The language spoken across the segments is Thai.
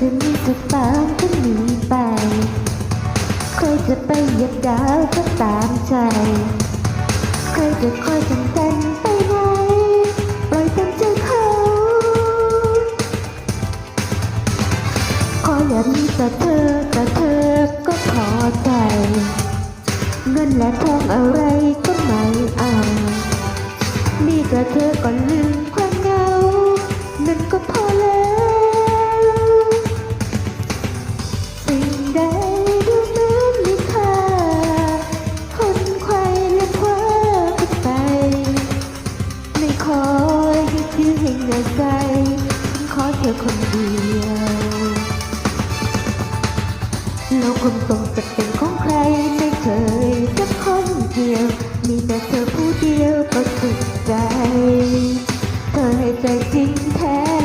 จะมีสักตามก็หนีไป ใครจะไปเหยียบดาวก็ตามใจ ใครจะคอยจำกันไปไหนปล่อยตามใจเขาขออย่ามีแต่เธอแต่เธอก็พอใจเงินและทองอะไรก็ไม่เอา มีแต่เธอก็ลืม ยื้อใจ ขอเธอคนเดียวเราคงต้องจะเป็นของใครไม่เคยสักคนเดียว มีแต่เธอผู้เดียวก็สุขใจ เธอให้ใจจริงแท้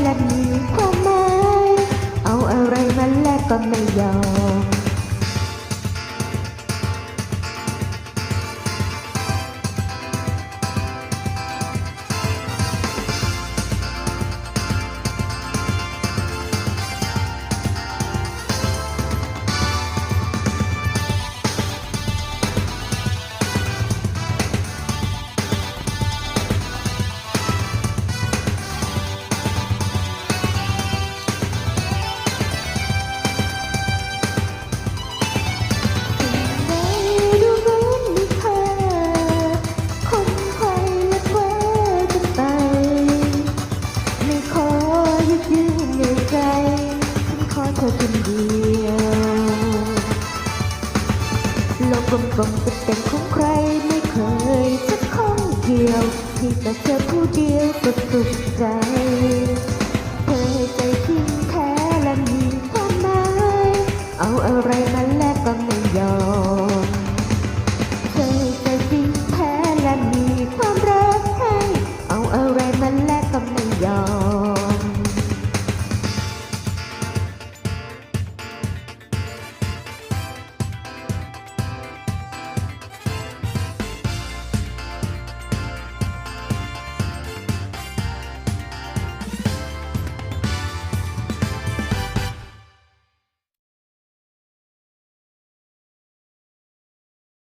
โลกกลมๆจะเป็นของใครไม่เคยสักข้องเดียวที่แต่เธอผู้เดียวก็สุขใจ เธอให้ใจทิ้งแท้และมีความหมายเอาอะไร